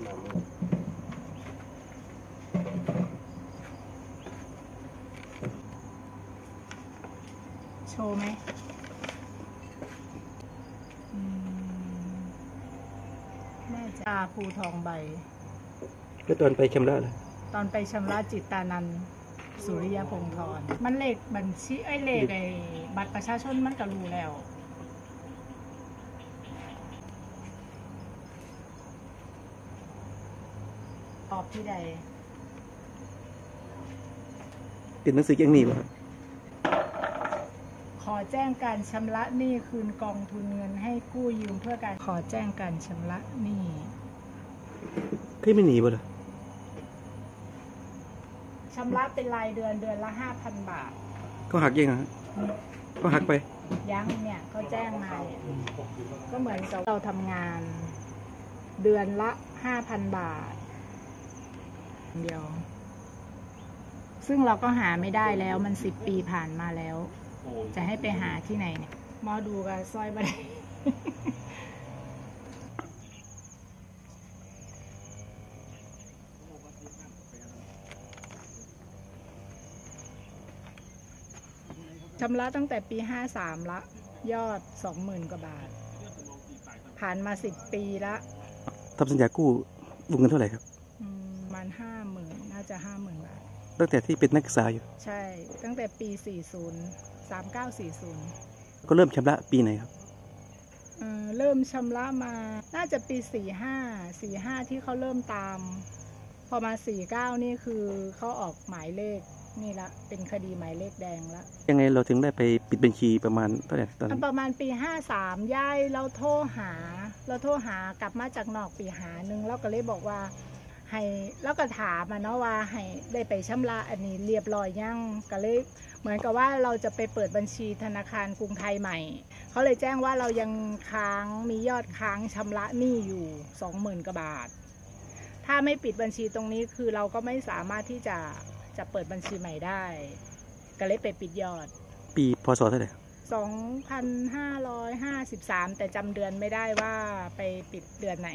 โชว์ไหมแม่จาภูทองใบ ก็ตอนไปชำระเลยตอนไปชำระจิตตานันสุริยพงษ์ธรมันเลขบัญชีไอ้เลขไอ้บัตรประชาชนมันก็รู้แล้ว ตอบที่ใดติดหนังสือแจ้งหนี้ป่ะครับขอแจ้งการชำระหนี้คืนกองทุนเงินให้กู้ยืมเพื่อการขอแจ้งการชำระหนี้เคยไม่หนีป่ะล่ะชำระเป็นรายเดือนเดือนละห้าพันบาท ก็หักยังไงก็หักไป ยังเนี่ยเขาแจ้งมาเนี่ยก็เหมือนกับเราทำงาน เดือนละห้าพันบาท เดียว ซึ่งเราก็หาไม่ได้แล้วมันสิบปีผ่านมาแล้ว จะให้ไปหาที่ไหนเนี่ยหมอดูกับสร้อยบันไดชำระตั้งแต่ปีห้าสามละ ยอดสองหมื่นกว่าบาท ผ่านมาสิบปีละทำสัญญากู้วงเงินเท่าไหร่ครับอืม ประมันห้าหมื่นน่าจะห้าหมื่นบาท ตั้งแต่ที่เป็นนักศึกษาอยู่ ใช่ ตั้งแต่ปีสี่ศูนย์สามเก้าสี่ศูนย์ก็เริ่มชำระปีไหนครับเริ่มชำระมาน่าจะปีสี่ห้าสี่ห้าที่เขาเริ่มตาม พอมาสี่เก้านี่คือเขาออกหมายเลขนี่ละเป็นคดีหมายเลขแดงละยังไงเราถึงได้ไปปิดบัญชีประมาณเท่าไหร่ตอนนั้นประมาณปีห้าสามย่ายเราโทรหา เราโทรหากลับมาจากนอกปีหาหนึ่งเราก็เลยบอกว่า ให้แล้วก็ถามมาเนาะว่าให้ได้ไปชำระอันนี้เรียบร้อยยังก็เลยเหมือนกับว่าเราจะไปเปิดบัญชีธนาคารกรุงไทยใหม่ เขาเลยแจ้งว่าเรายังค้างมียอดค้างชำระหนี้อยู่สองหมื่นกว่าบาท ถ้าไม่ปิดบัญชีตรงนี้คือเราก็ไม่สามารถที่จะจะเปิดบัญชีใหม่ได้ ก็เลยไปปิดยอด ปีพศเท่าไหร่2,553 แต่จำเดือนไม่ได้ว่าไปปิดเดือนไหน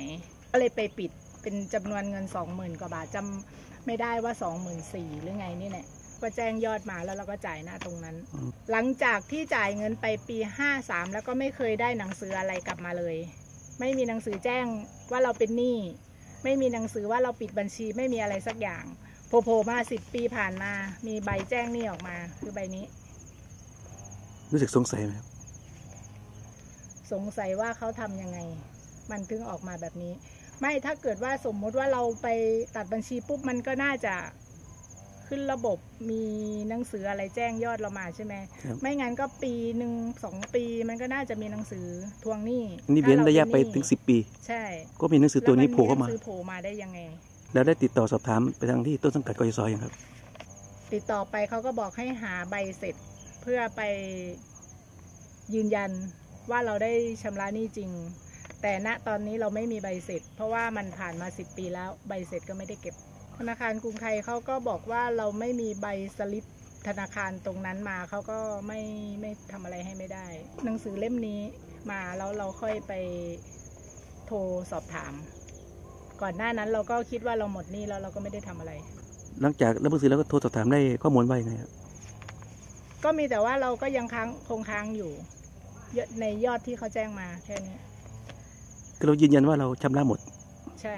ก็เลยไปปิด เป็นจำนวนเงิน 20,000 กว่าบาทจำไม่ได้ว่า 24,000หรือไงนี่แหละก็แจ้งยอดมาแล้วเราก็จ่ายหน้าตรงนั้นอืมหลังจากที่จ่ายเงินไปปี 53 แล้วก็ไม่เคยได้หนังสืออะไรกลับมาเลย ไม่มีหนังสือแจ้งว่าเราเป็นหนี้ไม่มีหนังสือว่าเราปิดบัญชีไม่มีอะไรสักอย่างโผล่ๆมาสิบปีผ่านมา มีใบแจ้งหนี้ออกมาคือใบนี้ รู้สึกสงสัยไหมครับสงสัยว่าเขาทำยังไง มันถึงออกมาแบบนี้ ไม่ถ้าเกิดว่าสมมุติว่าเราไปตัดบัญชีปุ๊บมันก็น่าจะขึ้นระบบมีหนังสืออะไรแจ้งยอดเรามาใช่ไหมครับไม่งั้นก็ปีหนึ่งสองปีมันก็น่าจะมีหนังสือทวงหนี้นี่เว้นถ้าระยะเาไปหนี้ถึงสิบปี ใช่ ก็มีหนังสือตัวนี้โผล่เข้ามาแล้นหนังสือโผล่มาได้ยังไง แล้วได้ติดต่อสอบถามไปทางที่ต้นสังกัดกยศยังครับ ติดต่อไปเขาก็บอกให้หาใบเสร็จเพื่อไปยืนยันว่าเราได้ชำระหนี้จริง แต่ณตอนนี้เราไม่มีใบเสร็จ เพราะว่ามันผ่านมาสิบปีแล้วใบเสร็จก็ไม่ได้เก็บ ธนาคารกรุงไทยเขาก็บอกว่าเราไม่มีใบสลิปธนาคารตรงนั้นมาเขาก็ไม่ไม่ทำอะไรให้ไม่ได้ หนังสือเล่มนี้มาแล้วเราค่อยไปโทรสอบถาม ก่อนหน้านั้นเราก็คิดว่าเราหมดหนี้แล้วเราก็ไม่ได้ทำอะไร หลังจากรับหนังสือแล้วก็โทรสอบถามได้ข้อมูลว่ายังไงครับก็มีแต่ว่าเราก็ยังค้างคงค้างอยู่เยอะในยอดที่เขาแจ้งมาแค่นี้ คือเรายืนยันว่าเราชำระหมด ใช่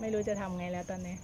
ไม่รู้จะทำไงแล้วตอนนี้